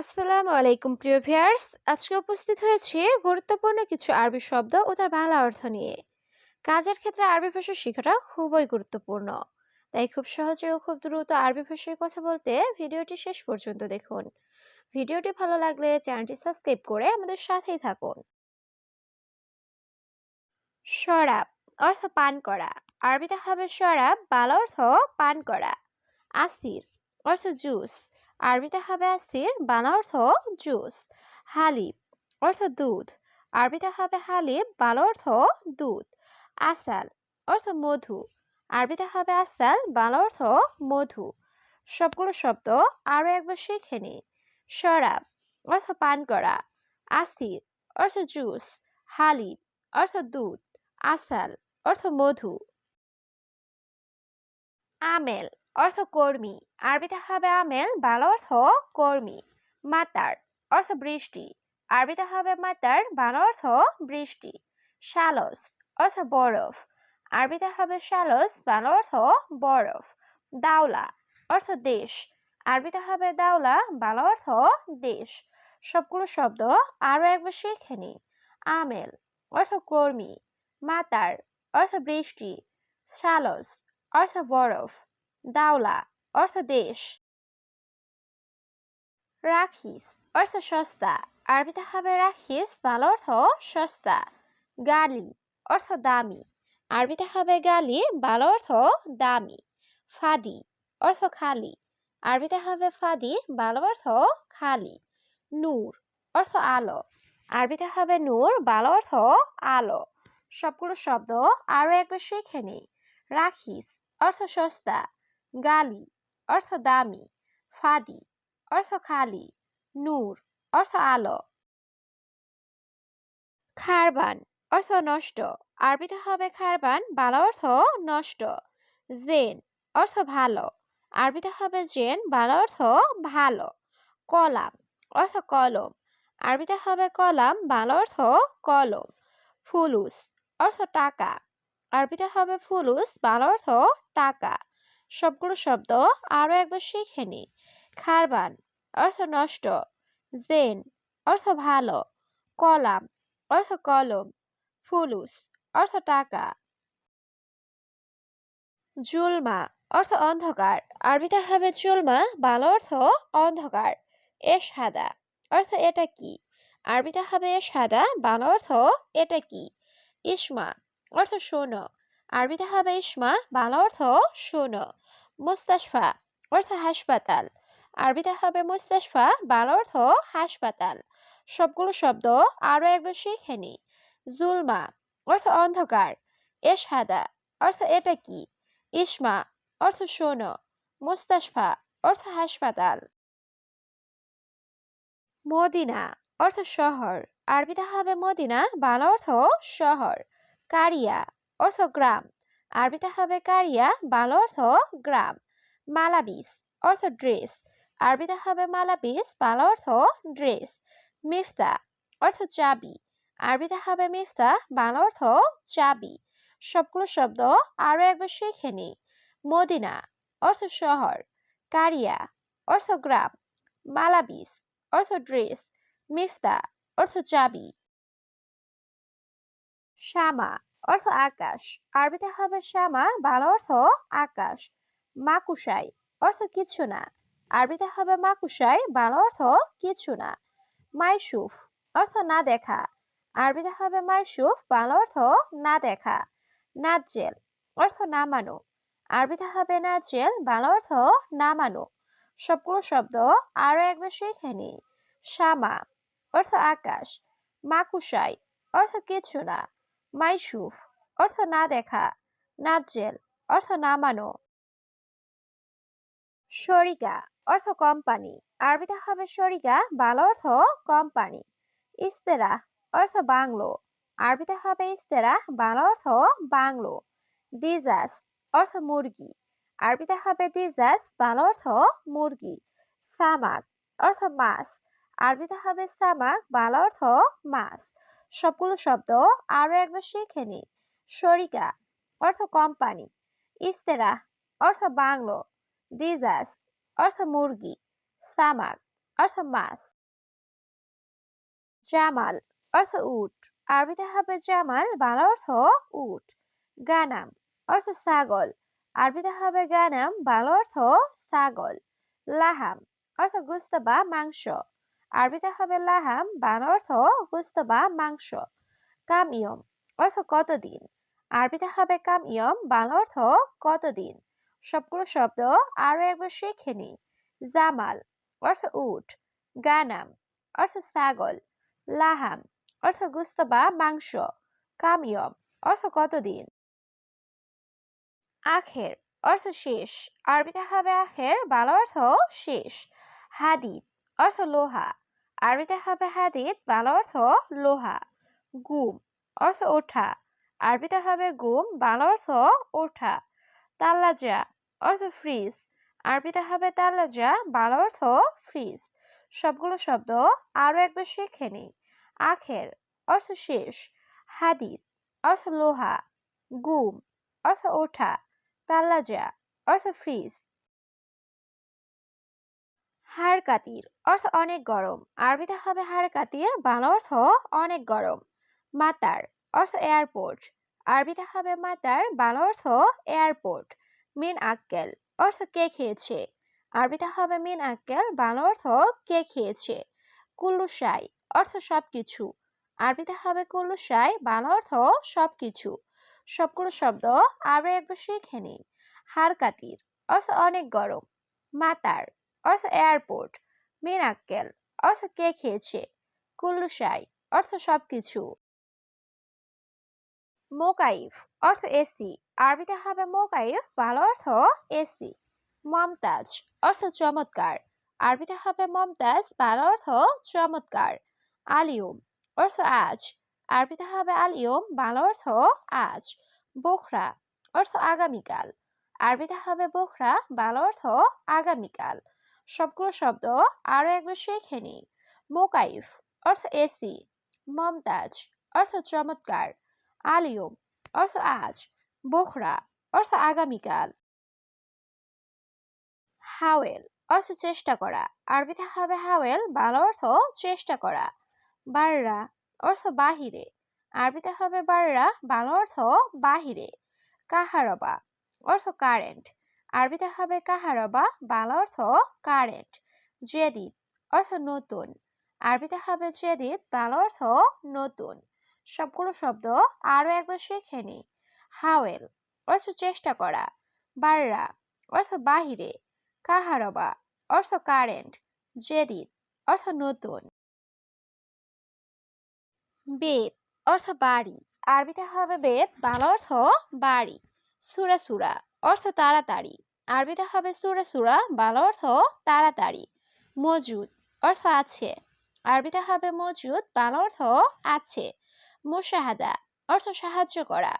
আসসালামু আলাইকুম, প্রিয় ভিয়ার্স আজকে উপস্থিত হয়েছি গুরুত্বপূর্ণ কিছু আরবি শব্দ ও তার বাংলা অর্থ নিয়ে। কাজের ক্ষেত্রে আরবি ভাষা শেখাটা খুবই গুরুত্বপূর্ণ। তাই খুব সহজে ও খুব দ্রুত আরবি ভাষায় কথা বলতে ভিডিওটি শেষ পর্যন্ত দেখুন। ভিডিওটি ভালো লাগলে চ্যানেলটি সাবস্ক্রাইব করে আমাদের সাথেই থাকুন। শরাব, অর্থ পান করা। আরবিতে হবে শরাব, বাল অর্থ পান করা। আসির, অর্থ জুস। আরবিতে হবে আসির বাংলা অর্থ জুস। হালিব অর্থ দুধ। আরবিতে হবে হালিব বাংলা অর্থ দুধ। আসাল অর্থ মধু। আরবিতে হবে আসাল বাংলা অর্থ মধু। সবগুলো শব্দ আরও একবার শিখে নিই। শরাব অর্থ পান করা। আসির অর্থ জুস। হালিব অর্থ দুধ। আসাল অর্থ মধু। আমেল অর্থ কর্মী। আরবিতে হবে আমেল, বাংলা অর্থ কর্মী। মাতার, অর্থ বৃষ্টি। আরবিতে হবে মাতার, বাংলা অর্থ বৃষ্টি। শালস অর্থ বরফ। আরবিতে হবে শালস বাংলা অর্থ বরফ। দাওলা, অর্থ দেশ। আরবিতে হবে দাওলা, বাংলা অর্থ দেশ। সবগুলো শব্দ আরও একবার শিখে নি। আমেল, অর্থ কর্মী। মাতার, অর্থ বৃষ্টি। শালস অর্থ বরফ। দাওলা, অর্থ দেশ। রাখিস, অর্থ সস্তা। আরবিতে হবে রাখিস বাংলা অর্থ সস্তা। গালি, অর্থ দামি। আরবিতে হবে গালি বাংলা অর্থ দামি। ফাদি, অর্থ খালি। আরবিতে হবে ফাদি বাংলা অর্থ খালি। নূর, অর্থ আলো। আরবিতে হবে নূর বাংলা অর্থ আলো। সবগুলো শব্দ আরও একবার শিখে নিই রাখিস, অর্থ সস্তা। গালি, অর্থ দামি, ফাদি, অর্থ খালি, নূর, অর্থ আলো। খারবান, অর্থ নষ্ট, আরবিতে হবে খারবান, বাংলা অর্থ নষ্ট, জেন, অর্থ ভালো, আরবিতে হবে জেন, বাংলা অর্থ ভালো, কলাম, অর্থ কলম, আরবিতে হবে কলাম, বাংলা অর্থ কলম, ফুলুস, অর্থ টাকা, আরবিতে হবে ফুলুস, বাংলা অর্থ টাকা সবগুলো শব্দ আরও একবার শিখে নি খারবান, অর্থ নষ্ট। জেন, অর্থ ভালো। কলাম, অর্থ কলম। ফুলুস, অর্থ টাকা। জুলমা, অর্থ অন্ধকার। আরবিতে হবে জুলমা, বাংলা অর্থ অন্ধকার। এ সাদা অর্থ এটা কি? আরবিতে হবে সাদা বাংলা অর্থ এটা কি? ইসমা, অর্থ শোনো আরবিতে হবে ইসমা, বাংলা অর্থ শোনো মুস্তাশফা অর্থ হাসপাতাল। আরবিতে হবে মুস্তাশফা, বাংলা অর্থ হাসপাতাল। সবগুলো শব্দ আরও একবার শিখে নি। জুলমা অর্থ অন্ধকার। এশহাদা অর্থ এটা কি? ইসমা অর্থ শোনো মুস্তাশফা অর্থ হাসপাতাল। মদিনা অর্থ শহর। আরবিতে হবে মদিনা, বাংলা অর্থ শহর। কারিয়া অর্থ গ্রাম। আরবিতে হবে কারিয়া, বাংলা অর্থ গ্রাম। মালাবিস, অর্থ ড্রেস। আরবিতে হবে মালাবিস, বাংলা অর্থ ড্রেস। মিফতা, অর্থ চাবি। আরবিতে হবে মিফতা, বাংলা অর্থ চাবি। সবগুলো শব্দ আরও একবার শিখে নি মদিনা, অর্থ শহর। কারিয়া, অর্থ গ্রাম। মালাবিস, অর্থ ড্রেস। মিফতা, অর্থ চাবি। শ্যামা অর্থ আকাশ। আরবিতে হবে শ্যামা, বাংলা অর্থ আকাশ। মাকুশাই অর্থ কিছু না। আরবিতে হবে মাকুশাই, বাংলা অর্থ কিছু না। মাইসুফ অর্থ না দেখা। আরবিতে হবে মাইসুফ, বাংলা অর্থ না দেখা। নাজেল অর্থ নামানো আরবিতে হবে নাজেল বাংলা অর্থ নামানো সবগুলো শব্দ আরও একবার শিখে নি শ্যামা অর্থ আকাশ। মাকুশাই অর্থ কিছু না। মাইসুফ অর্থ না দেখা নাজেল অর্থ নামানো শরিকা অর্থ কোম্পানি, আরবিতে হবে শরিকা বাল অর্থ কোম্পানি। ইস্তেরা, অর্থ বাংলো, আরবিতে হবে ইস্তেরা, বাংলা অর্থ বাংলো। দিজাস, অর্থ মুরগি, আরবিতে হবে দিজাস, বাংলা অর্থ মুরগি। সামাক, অর্থ মাছ, আরবিতে হবে সামাক, বাংলা অর্থ মাছ। সবগুলো শব্দ আরও একবার শিখে নি। শরিকা, অর্থ কোম্পানি ইস্তেরা অর্থ বাংলো দিজাস অর্থ মুরগি সামাক অর্থ মাছ। জামাল, অর্থ উট, আরবিতে হবে জামাল, বাংলা অর্থ উট। গানাম, অর্থ ছাগল, আরবিতে হবে গানাম, বাংলা অর্থ ছাগল। লাহাম, অর্থ গুস্ত বা মাংস, আরবিতে হবে লাহাম, বাংলা অর্থ গুস্ত বা মাংস। কামিয়ম, অর্থ কতদিন? আরবিতে হবে কামিয়ম বাংলা অর্থ কতদিন? সবগুলো শব্দ আরও একবার শিখে নি জামাল, অর্থ উট। গানাম, অর্থ ছাগল। লাহাম, অর্থ গুস্ত বা মাংস। কামিয়ম অর্থ কতদিন? আখের, অর্থ শেষ। আরবিতে হবে আখের, বাংলা অর্থ শেষ। হাদিদ, অর্থ লোহা। আরবিতে হবে হাদিদ, বাংলা অর্থ লোহা। গুম, অর্থ ওঠা। আরবিতে হবে গুম, বাংলা অর্থ ওঠা। তাল্লাজা অর্থ ফ্রিজ আরবিতে হবে তাল্লাজা, বাংলা অর্থ ফ্রিজ সবগুলো শব্দ আরও একবার শিখে নিই। আখের অর্থ শেষ। হাদিদ অর্থ লোহা। গুম অর্থ ওঠা। তাল্লাজা অর্থ ফ্রিজ হাড় কাতির অর্থ অনেক গরম। আরবিতে হবে হাড় কাতির বাংলা অর্থ অনেক গরম। মাতার অর্থ এয়ারপোর্ট। আরবিতে হবে মাতার বাংলা অর্থ এয়ারপোর্ট। মিন আক্কেল, অর্থ কে খেয়েছে। আরবিতে হবে মিন আক্কেল, বাংলা অর্থ কে খেয়েছে। কুল্লু সাই অর্থ সবকিছু। আরবিতে হবে কুল্লু সাই বাংলা অর্থ সবকিছু। সবগুলো শব্দ আরও একবার শিখে নিন হারকাতির অর্থ অনেক গরম। মাতার, অর্থ এয়ারপোর্ট। মিন আক্কেল, অর্থ কে খেয়েছে। কুল্লু সাই অর্থ সবকিছু। মোকাইফ অর্থ এসি। আরবিতে হবে মোকাইফ ভালো অর্থ এসি। মমতাজ অর্থ চমৎকার। আরবিতে হবে মমতাজ ভালো অর্থ চমৎকার। আলিউম অর্থ আজ। আরবিতে হবে আলিউম ভালো অর্থ আজ। বোখরা অর্থ আগামীকাল। আরবিতে হবে বোখরা ভালো অর্থ আগামীকাল। সবগুলো শব্দ আরও একবার শিখে নি। মোকাইফ অর্থ এসি। মমতাজ অর্থ চমৎকার। আলিয়ম, অর্থ আজ, বোখরা, অর্থ আগামীকাল। হাওয়েল, অর্থ চেষ্টা করা। আরবিতে হবে হাওয়েল ভালো অর্থ চেষ্টা করা। বাররা, অর্থ বাহিরে। আরবিতে হবে বাররা ভালো অর্থ বাহিরে। কাহারবা, অর্থ কারেন্ট। আরবিতে হবে কাহারবা, বাংলা অর্থ কারেন্ট। জেদিদ, অর্থ নতুন। আরবিতে হবে জেদিদ, বাংলা অর্থ নতুন। সবগুলো শব্দ আরও একবার শিখে নি। হাওয়েল, অর্থ চেষ্টা করা। বাররা, অর্থ বাহিরে। কাহারবা, অর্থ কারেন্ট। জেদিদ অর্থ নতুন। বেদ, অর্থ বাড়ি। আরবিতে হবে বেদ, বাংলা অর্থ বাড়ি। সুরা সুরা, অর্থ তাড়াতাড়ি। আরবিতে হবে সুরা সুরা, বাংলা অর্থ তাড়াতাড়ি। মজুদ, অর্থ আছে। আরবিতে হবে মজুদ, বাংলা অর্থ আছে। মুশাহাদা অর্থ সাহায্য করা।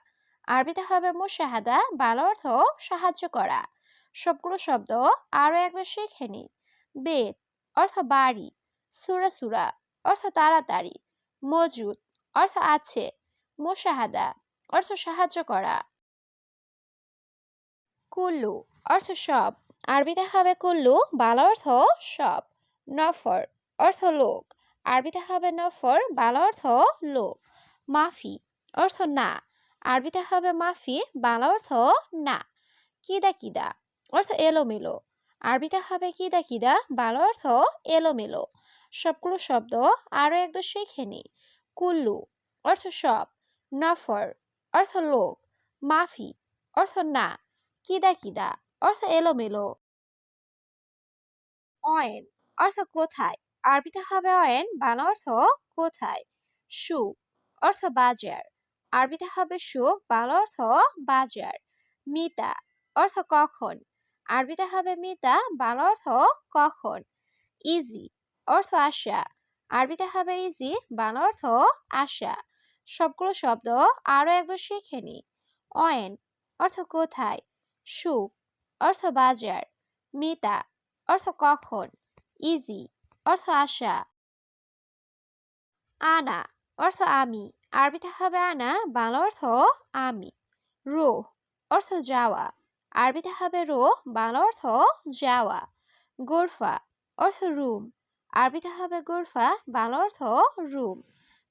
আরবিতে হবে মুশাহাদা, বাংলা অর্থ সাহায্য করা। সবগুলো শব্দ আরও একবার শিখে নি। বেদ অর্থ বাড়ি, সুরা সুরা অর্থ তাড়াতাড়ি। মজুদ অর্থ আছে। মুশাহাদা অর্থ সাহায্য করা। কুল্লু অর্থ সব। আরবিতে হবে কুল্লু, বাংলা অর্থ সব। নফর অর্থ লোক। আরবিতে হবে নফর, বাংলা অর্থ লোক। মাফি অর্থ না। আরবিতে হবে মাফি, বাংলা অর্থ না। কিদা কিদা অর্থ এলোমেলো। আরবিতে হবে কিদা কিদা, বাংলা অর্থ এলোমেলো। সবগুলো শব্দ আরও একবার শিখে নি। কুল্লু অর্থ সব, নফর অর্থ লোক। মাফি অর্থ না। কিদা কিদা অর্থ এলোমেলো। অয়েন অর্থ কোথায়? আরবিতে হবে অয়েন, বাংলা অর্থ কোথায়? সুখ অর্থ বাজার। আরবিতে হবে সুখ, বাংলা অর্থ বাজার। মিতা, অর্থ কখন? আরবিতে হবে মিতা, বাংলা অর্থ কখন? ইজি, অর্থ আশা। আরবিতে হবে ইজি, বাংলা অর্থ আশা। সবগুলো শব্দ আরও একবার শিখে নি। অয়েন, অর্থ কোথায়? সুখ, অর্থ বাজার। মিতা, অর্থ কখন? ইজি, অর্থ আশা। আনা অর্থ আমি। আরবিতে হবে আনা, বাংলা অর্থ আমি। রো, অর্থ যাওয়া। আরবিতে হবে রো, বাংলা অর্থ যাওয়া। গোরফা, অর্থ রুম। আরবিতে হবে গুরফা, বাংলা অর্থ রুম।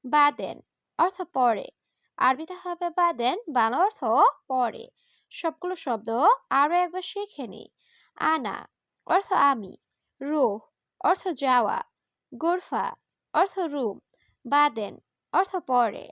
বাদেন, অর্থ পরে। আরবিতে হবে বাদেন, বাংলা অর্থ পরে। সবগুলো শব্দ আরও একবার শিখে নি। আনা, অর্থ আমি। রো, অর্থ যাওয়া। গুরফা, অর্থ রুম। বাদেন অর্থ পরে